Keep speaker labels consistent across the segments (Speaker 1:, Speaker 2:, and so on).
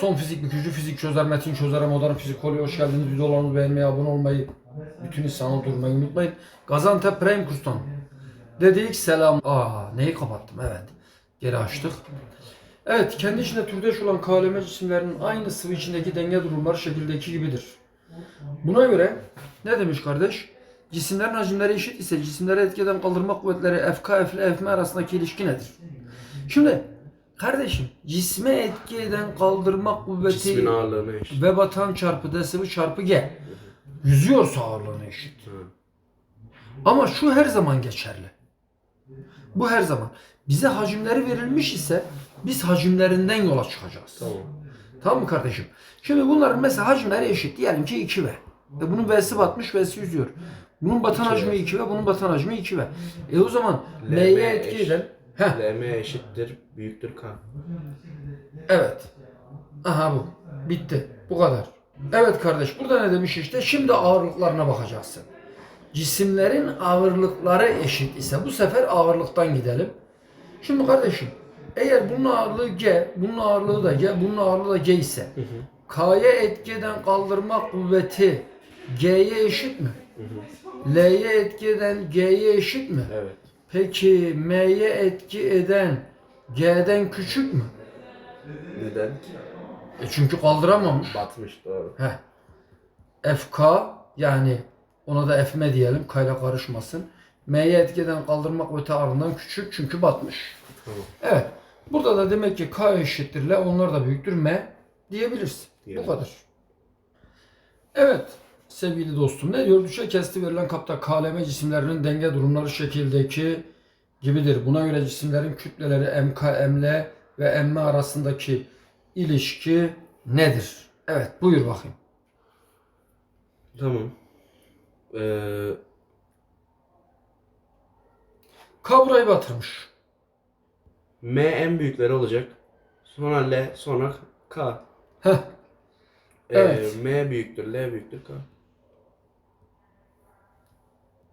Speaker 1: Son fizik bükücü fizik çözer, metin çözer, modern fizik oluyor. Hoş geldiniz. Videolarımızı beğenmeyi, abone olmayı, bütün insanı durmayı unutmayın. Gaziantep Prime Kurs'tan dedik selam. Aa neyi kapattım evet. Geri açtık. Evet kendi içinde türdeş olan KLM cisimlerinin aynı sıvı içindeki denge durumları şekildeki gibidir. Buna göre ne demiş kardeş? Cisimlerin hacimleri eşit ise cisimleri etkiden kaldırma kuvvetleri FK, ile Fm arasındaki ilişki nedir? Şimdi kardeşim cisme etki eden kaldırma kuvveti
Speaker 2: Cismin ağırlığına eşit.
Speaker 1: ve batan çarpı sıvı çarpı g. Yüzüyorsa ağırlığına eşit.
Speaker 2: Hı.
Speaker 1: Ama şu her zaman geçerli. Bu her zaman. Bize hacimleri verilmiş ise biz hacimlerinden yola çıkacağız.
Speaker 2: Tamam.
Speaker 1: Tamam mı kardeşim? Şimdi bunların mesela hacimleri eşit. Diyelim ki 2V. E bunun V'si batmış, V'si yüzüyor. Bunun batan
Speaker 2: 2V.
Speaker 1: hacmi 2V, bunun batan hacmi 2V. E o zaman
Speaker 2: LM
Speaker 1: M'ye etki eden... Heh,
Speaker 2: LM eşittir büyüktür K.
Speaker 1: evet. Aha bu. Bitti. Bu kadar. Evet kardeş burada ne demiş işte? Şimdi ağırlıklarına bakacaksın. Cisimlerin ağırlıkları eşit ise bu sefer ağırlıktan gidelim. Şimdi kardeşim eğer bunun ağırlığı G, bunun ağırlığı da G, bunun ağırlığı da G ise
Speaker 2: Hı hı.
Speaker 1: K'ya etki eden kaldırma kuvveti G'ye eşit mi?
Speaker 2: Hı hı.
Speaker 1: L'ye etki eden G'ye eşit mi?
Speaker 2: Evet.
Speaker 1: Peki M'ye etki eden G'den küçük mü?
Speaker 2: Neden?
Speaker 1: E çünkü kaldıramamış.
Speaker 2: Batmış doğru.
Speaker 1: Heh. FK yani ona da Fm diyelim kayla karışmasın. M'ye etki eden kaldırma kuvveti ağırlığından küçük çünkü batmış.
Speaker 2: Tamam.
Speaker 1: Evet. Burada da demek ki K eşittir L onlar da büyüktür M diyebilirsin. Bu
Speaker 2: Diyebiliriz.
Speaker 1: kadar. Evet sevgili dostum ne diyor? Düşe kesti verilen kapta KLM cisimlerinin denge durumları şekildeki gibidir. Buna göre cisimlerin kütleleri MK, ML ve M arasındaki ilişki nedir? Evet buyur bakayım.
Speaker 2: Tamam. Ee,
Speaker 1: K burayı batırmış.
Speaker 2: M en büyükleri olacak. Sonra L, sonra K.
Speaker 1: Heh,
Speaker 2: Ee,
Speaker 1: Evet.
Speaker 2: M büyüktür, L büyüktür K.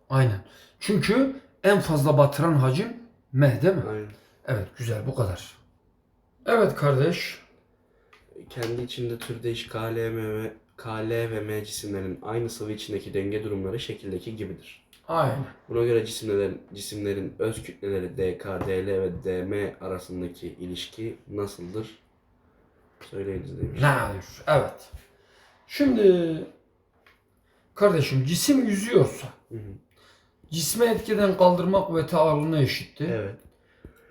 Speaker 1: aynen. Çünkü en fazla batıran hacim M değil mi?
Speaker 2: Aynen.
Speaker 1: Evet güzel bu kadar. Evet kardeş.
Speaker 2: Kendi içinde türdeş K, L, M ve M cisimlerin aynı sıvı içindeki denge durumları şekildeki gibidir.
Speaker 1: Aynen.
Speaker 2: Buna göre cisimlerin, cisimlerin öz kütleleri DK, DL ve DM arasındaki ilişki nasıldır? Söyleyiniz demiş.
Speaker 1: Nedir? Evet. Şimdi kardeşim cisim yüzüyorsa
Speaker 2: Hı hı.
Speaker 1: Cisme etkiden kaldırma kuvveti ağırlığına eşittir.
Speaker 2: Evet.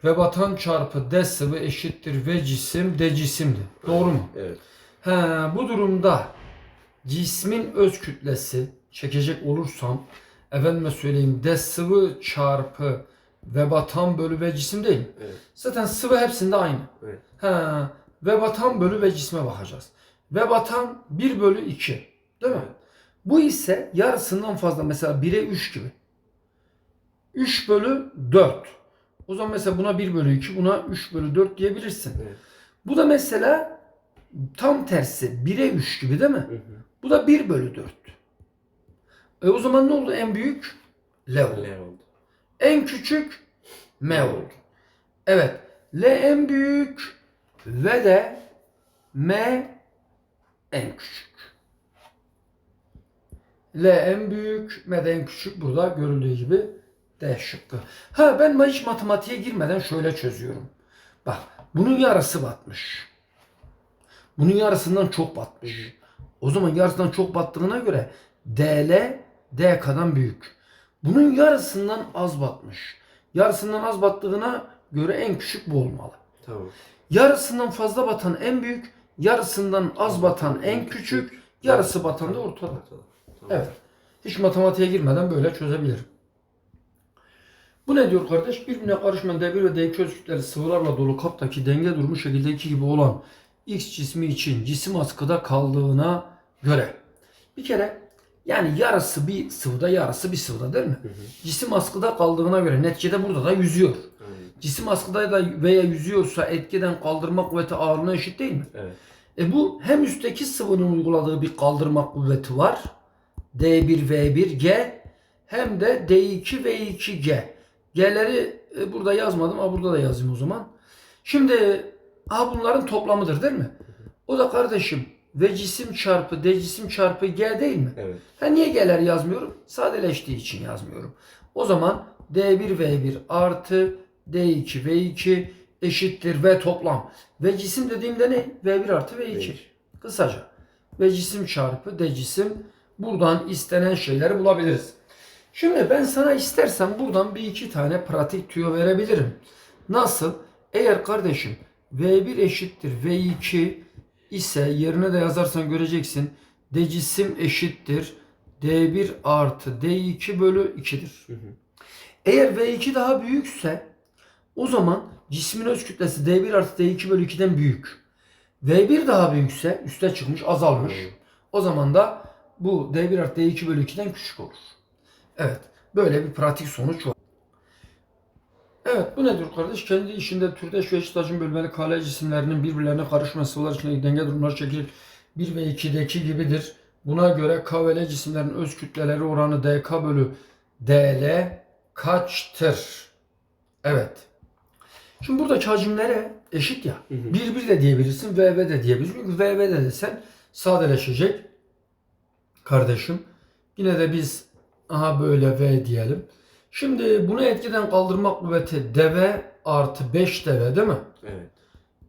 Speaker 1: Ve batan çarpı d sıvı eşittir ve cisim de cisimdi. Doğru mu?
Speaker 2: Evet.
Speaker 1: He, bu durumda cismin öz kütlesi çekecek olursam efendime söyleyeyim d sıvı çarpı ve batan bölü ve cisim değil?
Speaker 2: Evet.
Speaker 1: Zaten sıvı hepsinde aynı.
Speaker 2: Evet.
Speaker 1: He, ve batan bölü ve cisme bakacağız. Ve batan 1 bölü 2. Değil mi?
Speaker 2: Evet.
Speaker 1: Bu ise yarısından fazla mesela 1'e 3 gibi. 3 bölü 4. O zaman mesela buna 1 bölü 2 buna 3 bölü 4 diyebilirsin.
Speaker 2: Evet.
Speaker 1: Bu da mesela tam tersi 1'e 3 gibi değil mi?
Speaker 2: Hı hı.
Speaker 1: Bu da 1 bölü 4. E o zaman ne oldu? En büyük L oldu.
Speaker 2: L oldu.
Speaker 1: En küçük M oldu. Evet. L en büyük ve de M en küçük. L en büyük, M de en küçük. Burada görüldüğü gibi D şıkkı. Ha ben hiç matematiğe girmeden şöyle çözüyorum. Bak bunun yarısı batmış. Bunun yarısından çok batmış. O zaman yarısından çok battığına göre DL DK'dan büyük. Bunun yarısından az batmış. Yarısından az battığına göre en küçük bu olmalı.
Speaker 2: Tamam.
Speaker 1: Yarısından fazla batan en büyük, yarısından az batan en küçük, yarısı batan da ortada.
Speaker 2: Tamam.
Speaker 1: Evet. Hiç matematiğe girmeden böyle çözebilirim. Bu ne diyor kardeş? Birbirine karışmayan D1 ve D2 öz kütleli sıvılarla dolu kaptaki denge durumu şekildeki gibi olan X cismi için cisim askıda kaldığına göre. Bir kere yani yarısı bir sıvıda yarısı bir sıvıda değil mi?
Speaker 2: Hı hı.
Speaker 1: Cisim askıda kaldığına göre neticede burada da yüzüyor.
Speaker 2: Aynen.
Speaker 1: Cisim askıda da veya yüzüyorsa etkiden kaldırma kuvveti ağırlığına eşit değil mi?
Speaker 2: Evet.
Speaker 1: E bu hem üstteki sıvının uyguladığı bir kaldırma kuvveti var. D1 V1 G hem de D2 V2 G. G'leri e, burada yazmadım ama burada da yazayım o zaman. Şimdi A bunların toplamıdır değil mi? O da kardeşim ve cisim çarpı d cisim çarpı g değil mi?
Speaker 2: Evet.
Speaker 1: Ha niye g'ler yazmıyorum? Sadeleştiği için yazmıyorum. O zaman d1 v1 artı d2 v2 eşittir v toplam. Ve cisim dediğimde ne? v1 artı v2.
Speaker 2: Değiş.
Speaker 1: Kısaca. Ve cisim çarpı d cisim. Buradan istenen şeyleri bulabiliriz. Şimdi ben sana istersen buradan bir iki tane pratik tüyo verebilirim. Nasıl? Eğer kardeşim V1 eşittir V2 ise yerine de yazarsan göreceksin. D cisim eşittir D1 artı D2 bölü 2'dir.
Speaker 2: Hı hı.
Speaker 1: Eğer V2 daha büyükse o zaman cismin öz kütlesi D1 artı D2 bölü 2'den büyük. V1 daha büyükse üste çıkmış azalmış.
Speaker 2: Aynen.
Speaker 1: O zaman da bu D1 artı D2 bölü 2'den küçük olur. Evet. Böyle bir pratik sonuç var. Evet bu nedir kardeş? Kendi işinde türdeş ve hacim bölmeli kale cisimlerinin birbirlerine karışma sıvılar içindeki denge durumları şekil 1 ve 2'deki gibidir. Buna göre K ve L cisimlerin öz kütleleri oranı DK bölü DL kaçtır? Evet. Şimdi buradaki hacimlere eşit ya.
Speaker 2: Hı hı.
Speaker 1: 1 1 de diyebilirsin, VV de diyebilirsin. Çünkü VV de desen sadeleşecek kardeşim. Yine de biz aha böyle V diyelim. Şimdi bunu etkiden kaldırma kuvveti dv artı 5 dv değil mi?
Speaker 2: Evet.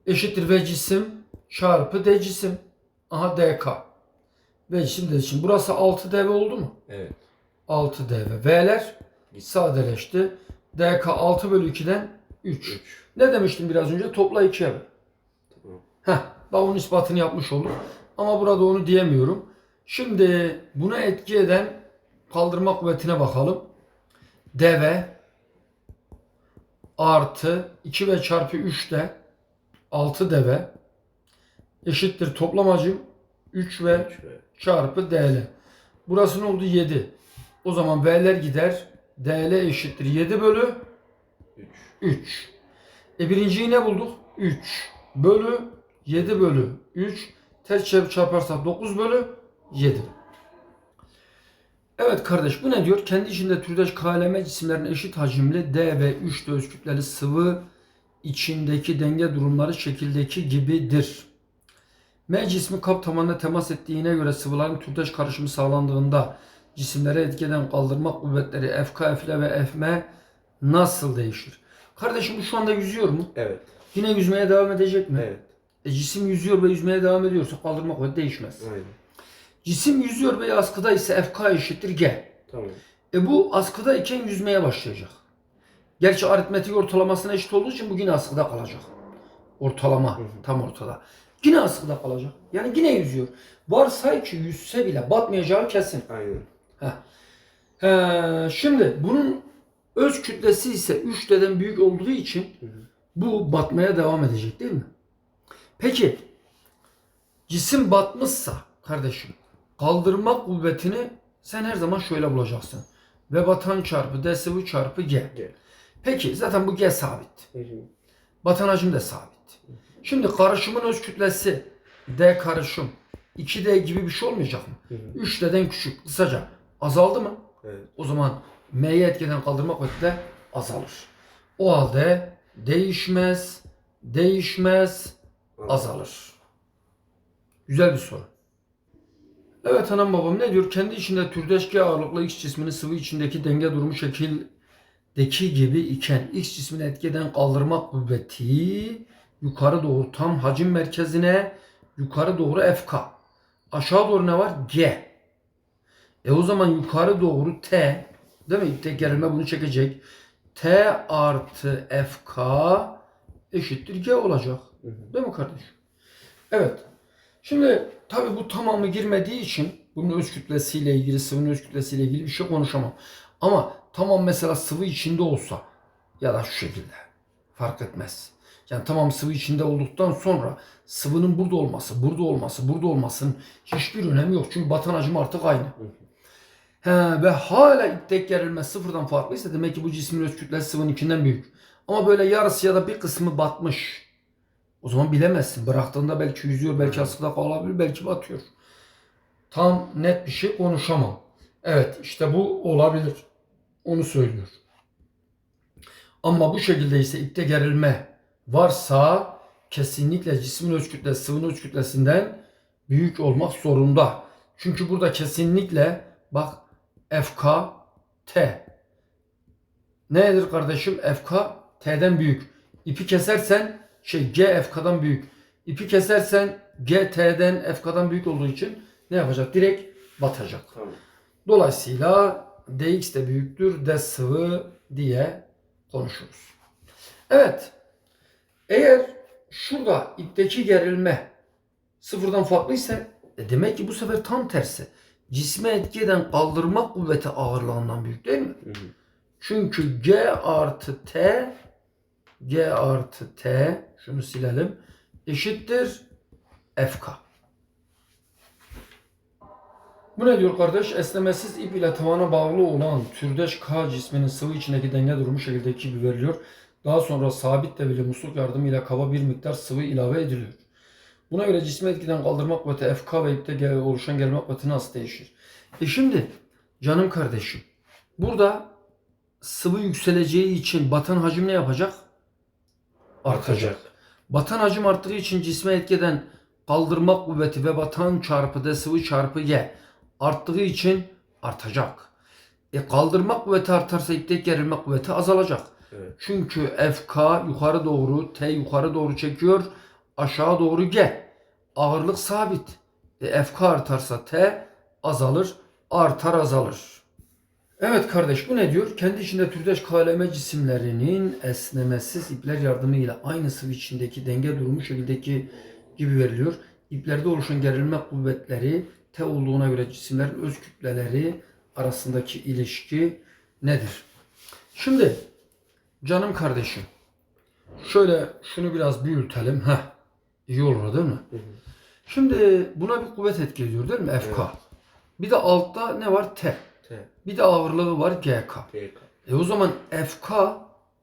Speaker 1: Eşittir V cisim çarpı D cisim. Aha DK. V cisim D cisim. Burası 6 dv oldu mu?
Speaker 2: Evet.
Speaker 1: 6 dv. V'ler sadeleşti. DK 6 bölü 2'den 3.
Speaker 2: 3.
Speaker 1: Ne demiştim biraz önce? Topla 2'ye böl.
Speaker 2: Tamam.
Speaker 1: Heh, daha onun ispatını yapmış olduk. Ama burada onu diyemiyorum. Şimdi buna etki eden kaldırma kuvvetine bakalım. dv artı 2 ve çarpı 3 de 6 dv eşittir toplam hacim 3 ve
Speaker 2: 3 ve
Speaker 1: çarpı dl. Burası ne oldu? 7. O zaman v'ler gider. dl eşittir 7 bölü
Speaker 2: 3.
Speaker 1: 3. E birinciyi ne bulduk? 3 bölü 7 bölü 3. Ters çarparsak 9 bölü 7. Evet kardeş bu ne diyor? Kendi içinde türdeş KLM cisimlerin eşit hacimli D ve 3 de öz kütleli sıvı içindeki denge durumları şekildeki gibidir. M cismi kap tabanına temas ettiğine göre sıvıların türdeş karışımı sağlandığında cisimlere etki eden kaldırma kuvvetleri FK, FL ve FM nasıl değişir? Kardeşim bu şu anda yüzüyor mu?
Speaker 2: Evet.
Speaker 1: Yine yüzmeye devam edecek mi?
Speaker 2: Evet.
Speaker 1: E, cisim yüzüyor ve yüzmeye devam ediyorsa kaldırma kuvveti değişmez.
Speaker 2: Aynen.
Speaker 1: Cisim yüzüyor ve askıda ise FK eşittir G.
Speaker 2: Tamam.
Speaker 1: E bu askıda iken yüzmeye başlayacak. Gerçi aritmetik ortalamasına eşit olduğu için bu yine askıda kalacak. Ortalama
Speaker 2: Hı hı.
Speaker 1: tam ortada. Yine askıda kalacak. Yani yine yüzüyor. Varsay ki yüzse bile batmayacağı kesin.
Speaker 2: Aynen.
Speaker 1: Heh. He, şimdi bunun öz kütlesi ise 3D'den büyük olduğu için
Speaker 2: Hı hı.
Speaker 1: bu batmaya devam edecek değil mi? Peki cisim batmışsa kardeşim kaldırma kuvvetini sen her zaman şöyle bulacaksın. Ve batan çarpı D sıvı çarpı G.
Speaker 2: G.
Speaker 1: Peki zaten bu G sabit.
Speaker 2: Hı hı.
Speaker 1: Batan hacim de sabit. Şimdi karışımın öz kütlesi D karışım 2D gibi bir şey olmayacak mı?
Speaker 2: Hı hı.
Speaker 1: 3D'den küçük. Kısaca azaldı mı?
Speaker 2: Evet.
Speaker 1: O zaman M'ye etkeden kaldırma kuvveti de azalır. O halde değişmez, değişmez, azalır. Güzel bir soru. Evet anam babam ne diyor? Kendi içinde türdeş G ağırlıklı X cisminin sıvı içindeki denge durumu şekildeki gibi iken X cismini etkeden kaldırma kuvveti yukarı doğru tam hacim merkezine yukarı doğru FK. Aşağı doğru ne var? G. E o zaman yukarı doğru T değil mi? Tek gerilme bunu çekecek. T artı FK eşittir G olacak. Değil mi kardeşim? Evet. Şimdi tabii bu tamamı girmediği için bunun öz kütlesiyle ilgili, sıvının öz kütlesiyle ilgili bir şey konuşamam. Ama tamam mesela sıvı içinde olsa ya da şu şekilde fark etmez. Yani tamam sıvı içinde olduktan sonra sıvının burada olması, burada olması, burada olmasının hiçbir önemi yok. Çünkü batan hacim artık aynı. He, ve hala iptek gerilme sıfırdan farklıysa demek ki bu cismin öz kütlesi sıvının içinden büyük. Ama böyle yarısı ya da bir kısmı batmış. O zaman bilemezsin. Bıraktığında belki yüzüyor, belki askıda kalabilir, belki batıyor. Tam net bir şey konuşamam. Evet işte bu olabilir. Onu söylüyor. Ama bu şekilde ise ipte gerilme varsa kesinlikle cismin öz kütlesi sıvının öz kütlesinden büyük olmak zorunda. Çünkü burada kesinlikle bak FK T. Nedir kardeşim? FK T'den büyük. İpi kesersen şey G FK'dan büyük. İpi kesersen G T'den FK'dan büyük olduğu için ne yapacak? Direkt batacak.
Speaker 2: Tamam.
Speaker 1: Dolayısıyla dx de büyüktür d sıvı diye konuşuruz. Evet. Eğer şurada ipteki gerilme sıfırdan farklıysa e demek ki bu sefer tam tersi. Cisme etki eden kaldırma kuvveti ağırlığından büyük değil mi?
Speaker 2: Hı hı.
Speaker 1: Çünkü G artı T G artı T şunu silelim eşittir FK. Bu ne diyor kardeş? Esnemesiz ip ile tavana bağlı olan türdeş K cisminin sıvı içindeki denge durumu şekildeki gibi veriliyor. Daha sonra sabit debili musluk yardımıyla kaba bir miktar sıvı ilave ediliyor. Buna göre cisme etkiden kaldırma kuvveti FK ve ipte oluşan gelme kuvveti nasıl değişir? E şimdi canım kardeşim burada sıvı yükseleceği için batan hacim ne yapacak? Artacak. Batan hacim arttığı için cisme etkeden kaldırma kuvveti ve batan çarpı D sıvı çarpı Y arttığı için artacak. E kaldırma kuvveti artarsa ipteki gerilme kuvveti azalacak.
Speaker 2: Evet.
Speaker 1: Çünkü FK yukarı doğru, T yukarı doğru çekiyor, aşağı doğru G. Ağırlık sabit. E FK artarsa T azalır, artar azalır. Evet kardeş bu ne diyor? Kendi içinde türdeş KLM cisimlerinin esnemesiz ipler yardımıyla aynı sıvı içindeki denge durumu şekildeki gibi veriliyor. İplerde oluşan gerilme kuvvetleri T olduğuna göre cisimlerin öz kütleleri arasındaki ilişki nedir? Şimdi canım kardeşim şöyle şunu biraz büyütelim. Heh, iyi olur değil mi?
Speaker 2: Hı hı.
Speaker 1: Şimdi buna bir kuvvet etki ediyor değil mi? FK.
Speaker 2: Evet.
Speaker 1: Bir de altta ne var? T.
Speaker 2: T.
Speaker 1: Bir de ağırlığı var GK.
Speaker 2: GK.
Speaker 1: E o zaman FK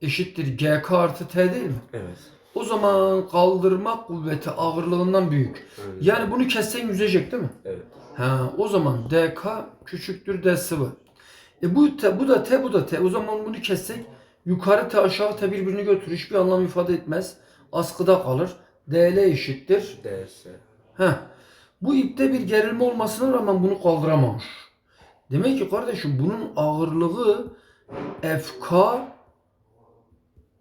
Speaker 1: eşittir GK artı T değil mi?
Speaker 2: Evet.
Speaker 1: O zaman kaldırma kuvveti ağırlığından büyük.
Speaker 2: Aynen.
Speaker 1: Yani bunu kessen yüzecek değil mi?
Speaker 2: Evet.
Speaker 1: Ha, o zaman DK küçüktür D sıvı. E bu, T, bu da T bu da T. O zaman bunu kessek yukarı T aşağı T birbirini götürür. Hiçbir anlam ifade etmez. Askıda kalır. DL eşittir.
Speaker 2: DS.
Speaker 1: Heh. Bu ipte bir gerilme olmasına rağmen bunu kaldıramamış. Demek ki kardeşim bunun ağırlığı FK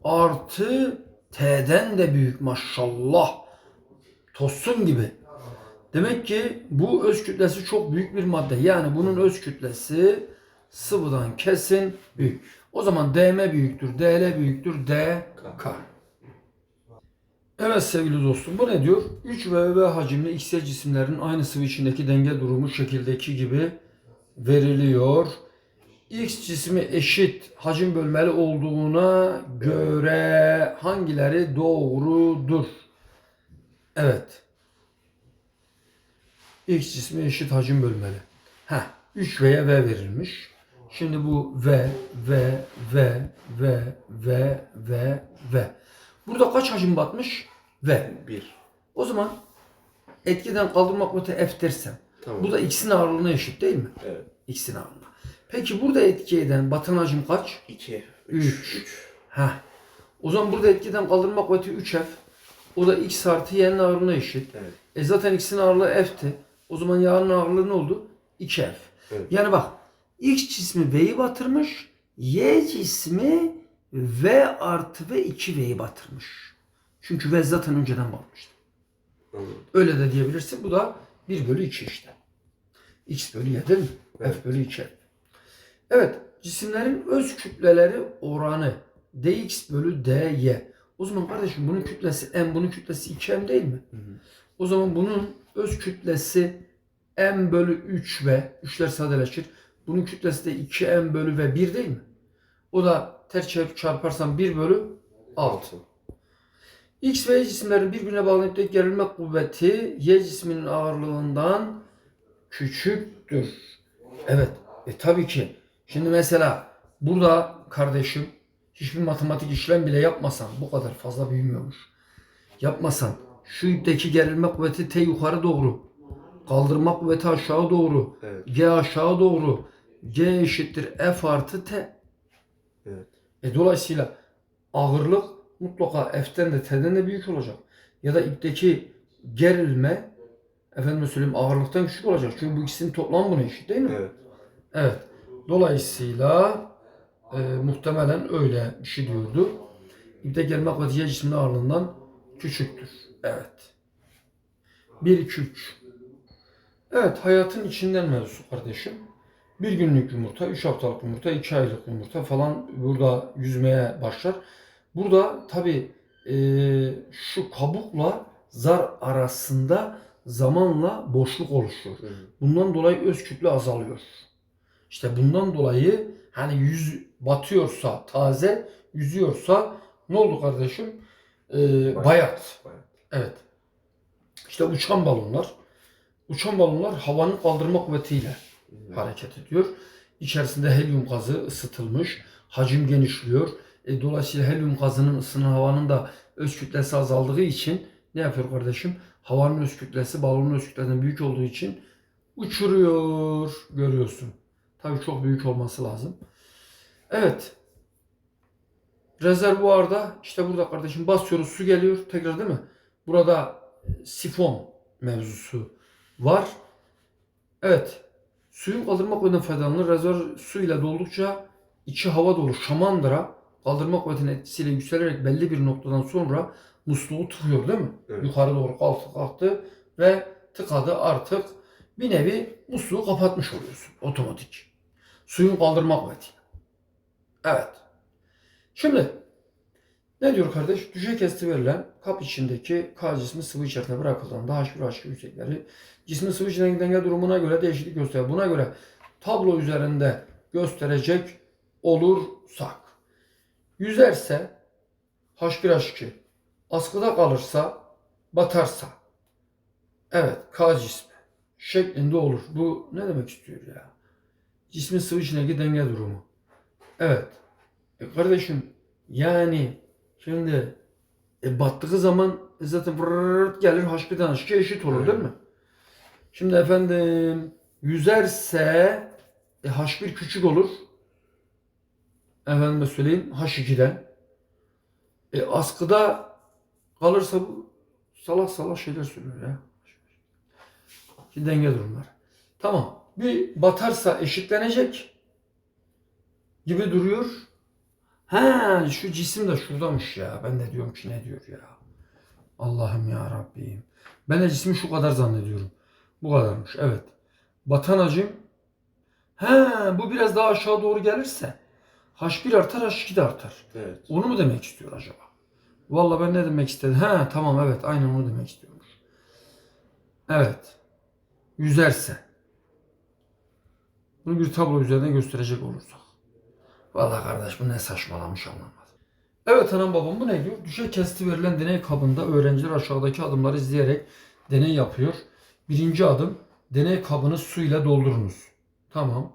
Speaker 1: artı T'den de büyük maşallah. Tosun gibi. Demek ki bu öz kütlesi çok büyük bir madde. Yani bunun öz kütlesi sıvıdan kesin büyük. O zaman DM büyüktür, DL büyüktür, DK. Evet sevgili dostum bu ne diyor? 3 ve V hacimli XY cisimlerin aynı sıvı içindeki denge durumu şekildeki gibi veriliyor. X cismi eşit hacim bölmeli olduğuna göre hangileri doğrudur? Evet. X cismi eşit hacim bölmeli. Heh, 3 V'ye V verilmiş. Şimdi bu V, V, V, V, V, V, V. Burada kaç hacim batmış? V.
Speaker 2: 1.
Speaker 1: O zaman etkiden kaldırma kuvveti F dersem.
Speaker 2: Tamam.
Speaker 1: Bu da X'in ağırlığına eşit değil mi?
Speaker 2: Evet.
Speaker 1: X'in ağırlığına. Peki burada etki eden batan hacim kaç?
Speaker 2: 2.
Speaker 1: Üç.
Speaker 2: 3. 3.
Speaker 1: Heh. O zaman burada etkiden kaldırma kuvveti 3F. O da X artı Y'nin ağırlığına eşit.
Speaker 2: Evet.
Speaker 1: E zaten X'in ağırlığı F'ti. O zaman Y'nin ağırlığı ne oldu? 2F.
Speaker 2: Evet.
Speaker 1: Yani bak X cismi V'yi batırmış. Y cismi V artı V 2V'yi batırmış. Çünkü V zaten önceden batmıştı.
Speaker 2: Anladım.
Speaker 1: Öyle de diyebilirsin. Bu da 1 bölü 2 işte. X bölü Y değil mi?
Speaker 2: Evet.
Speaker 1: F bölü 2. Evet. Cisimlerin öz kütleleri oranı dx bölü dy. O zaman kardeşim bunun kütlesi m, bunun kütlesi 2m değil mi?
Speaker 2: Hı hı.
Speaker 1: O zaman bunun öz kütlesi m bölü 3 ve 3'ler sadeleşir. Bunun kütlesi de 2m bölü ve 1 değil mi? O da ters çarp çarparsam 1 bölü 6. X ve Y cisimlerin birbirine bağlanıp tek gerilme kuvveti Y cisminin ağırlığından küçüktür. Evet. E tabii ki. Şimdi mesela burada kardeşim hiçbir matematik işlem bile yapmasan bu kadar fazla büyümüyormuş. Yapmasan şu ipteki gerilme kuvveti T yukarı doğru. Kaldırma kuvveti aşağı doğru.
Speaker 2: Evet.
Speaker 1: G aşağı doğru. G eşittir F artı T.
Speaker 2: Evet.
Speaker 1: E dolayısıyla ağırlık mutlaka F'ten de T'den de büyük olacak. ya da ipteki gerilme efendim söyleyeyim ağırlıktan küçük olacak. Çünkü bu ikisinin toplamı buna eşit değil mi?
Speaker 2: Evet.
Speaker 1: Evet. Dolayısıyla e, muhtemelen öyle bir şey diyordu. İpte gelme kuvveti yer cismin ağırlığından küçüktür. Evet. 1, 2, 3. Evet hayatın içinden mevzu kardeşim. Bir günlük yumurta, üç haftalık yumurta, iki aylık yumurta falan burada yüzmeye başlar. Burada tabi şu kabukla zar arasında zamanla boşluk oluşur.
Speaker 2: Hı hı.
Speaker 1: Bundan dolayı öz kütle azalıyor. İşte bundan dolayı hani yüz batıyorsa taze, yüzüyorsa ne oldu kardeşim? Ee, bayat.
Speaker 2: Bayat.
Speaker 1: Evet. İşte uçan balonlar. Uçan balonlar havanın kaldırma kuvvetiyle hareket ediyor. İçerisinde helyum gazı ısıtılmış. Hacim genişliyor. E, dolayısıyla helyum gazının ısınan havanın da öz kütlesi azaldığı için ne yapıyor kardeşim? Havanın öz kütlesi balonun öz kütlesinden büyük olduğu için uçuruyor. Görüyorsun. Tabii çok büyük olması lazım. Evet. Rezervuarda işte burada kardeşim basıyoruz su geliyor tekrar değil mi? Burada e, sifon mevzusu var. Evet. Suyun kaldırma kuvvetinden faydalanılır. Rezervuar su ile doldukça içi hava dolu şamandıra kaldırma kuvvetinin etkisiyle yükselerek belli bir noktadan sonra musluğu tıkıyor değil mi?
Speaker 2: Evet.
Speaker 1: Yukarı doğru kalktı kalktı ve tıkadı artık bir nevi musluğu kapatmış oluyorsun otomatik. Suyun kaldırma kuvveti. Evet. Şimdi ne diyor kardeş? Düşey kesti verilen kap içindeki K cismi sıvı içerisinde bırakıldığında H1 H2 yüksekleri cismin sıvı içindeki denge durumuna göre değişiklik gösterir. Buna göre tablo üzerinde gösterecek olursak yüzerse H1 H2 askıda kalırsa batarsa evet K cismi şeklinde olur. Bu ne demek istiyor ya? Cismin sıvı içindeki denge durumu. Evet. E kardeşim yani şimdi e, battığı zaman e, zaten vırrrt gelir H1'den H2 eşit olur değil mi? Şimdi efendim yüzerse e, H1 küçük olur. Efendime söyleyeyim H2'den. E, askıda kalırsa bu salak salak şeyler söylüyor ya. Şimdi denge durumları. Tamam. Bir batarsa eşitlenecek gibi duruyor. Ha şu cisim de şuradamış ya. Ben de diyorum ki ne diyor ya. Allah'ım ya Rabbim. Ben de cismi şu kadar zannediyorum. Bu kadarmış. Evet. Batan hacim. Ha bu biraz daha aşağı doğru gelirse H1 artar H2 de artar.
Speaker 2: Evet.
Speaker 1: Onu mu demek istiyor acaba? Vallahi ben ne demek istedim? Ha tamam evet aynen onu demek istiyormuş. Evet. Yüzerse. Bunu bir tablo üzerinden gösterecek olursak. Vallahi kardeş bu ne saçmalamış anlamadım. Evet anam babam bu ne diyor? Düşey kesti verilen deney kabında öğrenciler aşağıdaki adımları izleyerek deney yapıyor. Birinci adım deney kabını su ile doldurunuz. Tamam.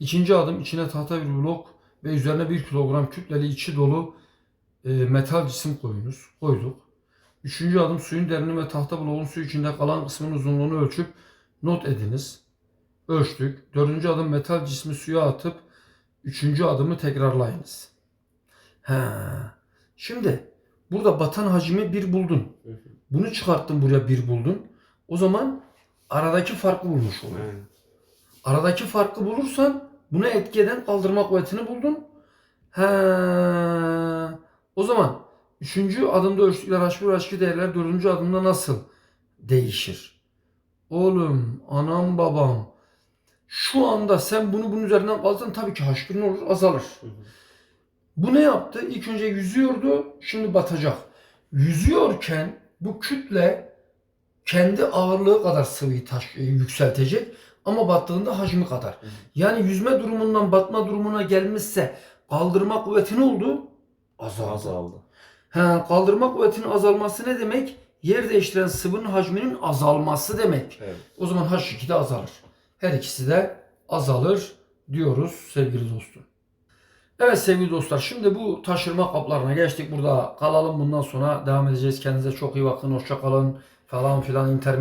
Speaker 1: İkinci adım içine tahta bir blok ve üzerine bir kilogram kütleli içi dolu e, metal cisim koyunuz. Koyduk. Üçüncü adım suyun derinliği ve tahta bloğun su içinde kalan kısmının uzunluğunu ölçüp not ediniz. Ölçtük. Dördüncü adım metal cismi suya atıp üçüncü adımı tekrarlayınız. Ha. Şimdi burada batan hacmi bir buldun. Bunu çıkarttın buraya bir buldun. O zaman aradaki farkı bulmuş.
Speaker 2: Aynen.
Speaker 1: Aradaki farkı bulursan buna etki eden kaldırma kuvvetini buldun. He. O zaman üçüncü adımda ölçtükler H1 H2 değerler dördüncü adımda nasıl değişir? Oğlum, anam, babam. Şu anda sen bunu bunun üzerinden kaldırsan tabii ki H1 ne olur? Azalır.
Speaker 2: Hı hı.
Speaker 1: Bu ne yaptı? İlk önce yüzüyordu, şimdi batacak. Yüzüyorken bu kütle kendi ağırlığı kadar sıvıyı taş, e, yükseltecek ama battığında hacmi kadar.
Speaker 2: hı.
Speaker 1: Yani yüzme durumundan batma durumuna gelmişse kaldırma kuvveti ne oldu? Azaldı.
Speaker 2: Azaldı.
Speaker 1: Ha, kaldırma kuvvetinin azalması ne demek? Yer değiştiren sıvının hacminin azalması demek.
Speaker 2: Evet.
Speaker 1: O zaman H2 de azalır. Her ikisi de azalır diyoruz sevgili dostum. Evet sevgili dostlar şimdi bu taşırma kaplarına geçtik. Burada kalalım bundan sonra devam edeceğiz. Kendinize çok iyi bakın. Hoşça kalın falan filan internet